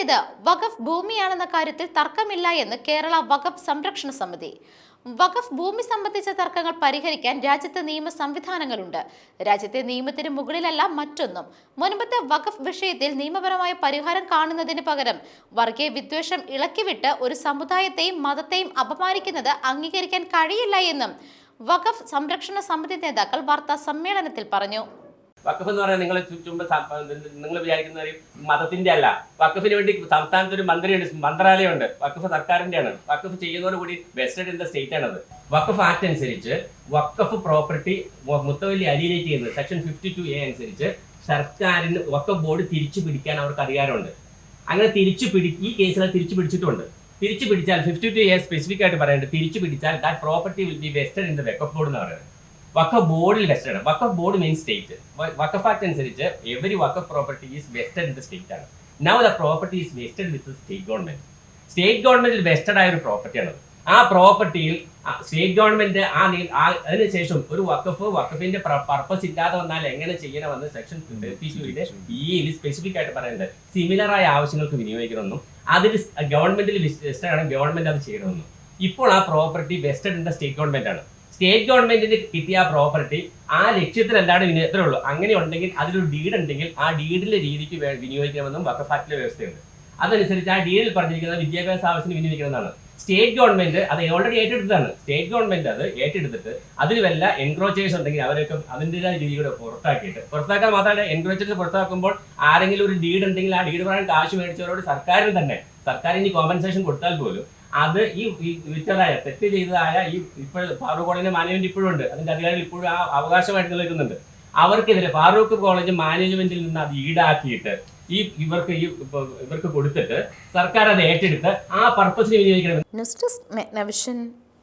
ഒന്നാമത്തേത് വഖഫ് ഭൂമിയാണെന്ന കാര്യത്തിൽ തർക്കമില്ല എന്ന് കേരള വഖഫ് സംരക്ഷണ സമിതി. വഖഫ് ഭൂമി സംബന്ധിച്ച തർക്കങ്ങൾ പരിഹരിക്കാൻ രാജ്യത്തെ നിയമ സംവിധാനങ്ങളുണ്ട്. രാജ്യത്തെ നിയമത്തിന് മുകളിലല്ല മറ്റൊന്നും. മുൻപത്തെ വഖഫ് വിഷയത്തിൽ നിയമപരമായ പരിഹാരം കാണുന്നതിന് പകരം വർഗീയ വിദ്വേഷം ഇളക്കിവിട്ട് ഒരു സമുദായത്തെയും മതത്തെയും അപമാനിക്കുന്നത് അംഗീകരിക്കാൻ കഴിയില്ല എന്നും വഖഫ് സംരക്ഷണ സമിതി നേതാക്കൾ വാർത്താ സമ്മേളനത്തിൽ പറഞ്ഞു. വക്കഫ് എന്ന് പറഞ്ഞാൽ നിങ്ങളെ ചുറ്റുമ്പോൾ നിങ്ങൾ വിചാരിക്കുന്ന മതത്തിന്റെ അല്ല. വക്കഫിന് വേണ്ടി സംസ്ഥാനത്ത് ഒരു മന്ത്രിയുണ്ട് മന്ത്രാലയമുണ്ട്. വക്കഫ് സർക്കാരിന്റെയാണ് വക്കഫ് ചെയ്യുന്നതോടുകൂടി വെസ്റ്റഡ് ഇൻ ദ സ്റ്റേറ്റ് ആണത് വക്കഫ് ആക്ട് അനുസരിച്ച് വക്കഫ് പ്രോപ്പർട്ടി മുത്തവല്ലി അലിയിലേക്ക് ചെയ്യുന്നത് സെക്ഷൻ ഫിഫ്റ്റി ടു എ അനുസരിച്ച് സർക്കാരിന് വക്കഫ് ബോർഡ് തിരിച്ചു പിടിക്കാൻ അവർക്ക് അധികാരമുണ്ട്. അങ്ങനെ തിരിച്ചു പിടി ഈ കേസിൽ തിരിച്ചു പിടിച്ചിട്ടുണ്ട്. തിരിച്ചു പിടിച്ചാൽ ഫിഫ്റ്റി ടു എ സ്പെസിഫിക് ആയിട്ട് പറയുന്നുണ്ട് തിരിച്ചു പിടിച്ചാൽ that property will be vested in the Waqf board എന്ന് പറയുന്നത്. വക്കഫ് ബോർഡിൽ വെസ്റ്റഡ് ആണ്. വക്കഫ് board main state Waqf act അനുസരിച്ച് every Waqf property is vested in state ആണ്. Now the property is vested with state government state ഗവൺമെന്റിൽ വെസ്റ്റഡ് ആയ ഒരു പ്രോപ്പർട്ടിയാണ് ആ പ്രോപ്പർട്ടിയിൽ സ്റ്റേറ്റ് ഗവൺമെന്റ് ആ അതിനുശേഷം ഒരു വക്കഫ് വക്കഫിന്റെ പർപ്പസ് ഇല്ലാതെ വന്നാൽ എങ്ങനെ ചെയ്യണമെന്ന് സെക്ഷൻ ഈ സ്പെസിഫിക് ആയിട്ട് പറയുന്നത് സിമിലർ ആയ ആവശ്യങ്ങൾക്ക് വിനിയോഗിക്കണമെന്നും അതിൽ ഗവൺമെന്റിൽ വെസ്റ്റഡ് ആണ് ഗവൺമെന്റ് അത് ചെയ്യണമെന്നും. ഇപ്പോൾ ആ property vested in state government ആണ്. സ്റ്റേറ്റ് ഗവൺമെന്റിന് കിട്ടിയ ആ പ്രോപ്പർട്ടി ആ ലക്ഷ്യത്തിൽ എന്താണ് വിനിയോഗത്രേ ഉള്ളൂ. അങ്ങനെ ഉണ്ടെങ്കിൽ അതിലൊരു ഡീഡ് ഉണ്ടെങ്കിൽ ആ ഡീഡിലെ രീതിക്ക് വിനിയോഗിക്കണമെന്നും വക്കഫ് വ്യവസ്ഥയുണ്ട്. അതനുസരിച്ച് ആ ഡീഡിൽ പറഞ്ഞിരിക്കുന്ന വിദ്യാഭ്യാസ ആവശ്യത്തിന് വിനിയോഗിക്കുന്നതാണ്. സ്റ്റേറ്റ് ഗവൺമെന്റ് അത് ഓൾറെഡി ഏറ്റെടുത്തതാണ്. സ്റ്റേറ്റ് ഗവൺമെന്റ് അത് ഏറ്റെടുത്തിട്ട് അതിൽ വല്ല എൻക്രോച്ചേഴ്സ് ഉണ്ടെങ്കിൽ അവരൊക്കെ അതിന്റെതായ രീതിയിലൂടെ പുറത്താക്കിയിട്ട് പുറത്താക്കാൻ മാത്രമല്ല എൻക്രോച്ചേഴ്സ് പുറത്താക്കുമ്പോൾ ആരെങ്കിലും ഒരു ഡീഡ് ഉണ്ടെങ്കിൽ ആ ഡീഡ് പറയാൻ കാശ് മേടിച്ചവരോട് സർക്കാരിന് തന്നെ സർക്കാർ സർക്കാരിന് കോമ്പൻസേഷൻ കൊടുത്താൽ പോലും അത് ഈ വിറ്റതായ തെറ്റ് ചെയ്തതായ ഈ ഇപ്പോൾ ഫാറൂഖ് കോളേജിന്റെ മാനേജ്മെന്റ് ഇപ്പോഴും ഉണ്ട്. അതിന്റെ അധികാരികൾ ഇപ്പോഴും ആ അവകാശമായിട്ട് നിലനിൽക്കുന്നുണ്ട്. അവർക്കെതിരെ ഫാറൂഖ് കോളേജ് മാനേജ്മെന്റിൽ നിന്ന് അത് ഈടാക്കിയിട്ട് ഈ ഇവർക്ക് ഈ ഇവർക്ക് കൊടുത്തിട്ട് സർക്കാർ അത് ഏറ്റെടുത്ത് ആ പർപ്പസിന് വിനിയോഗിക്കണം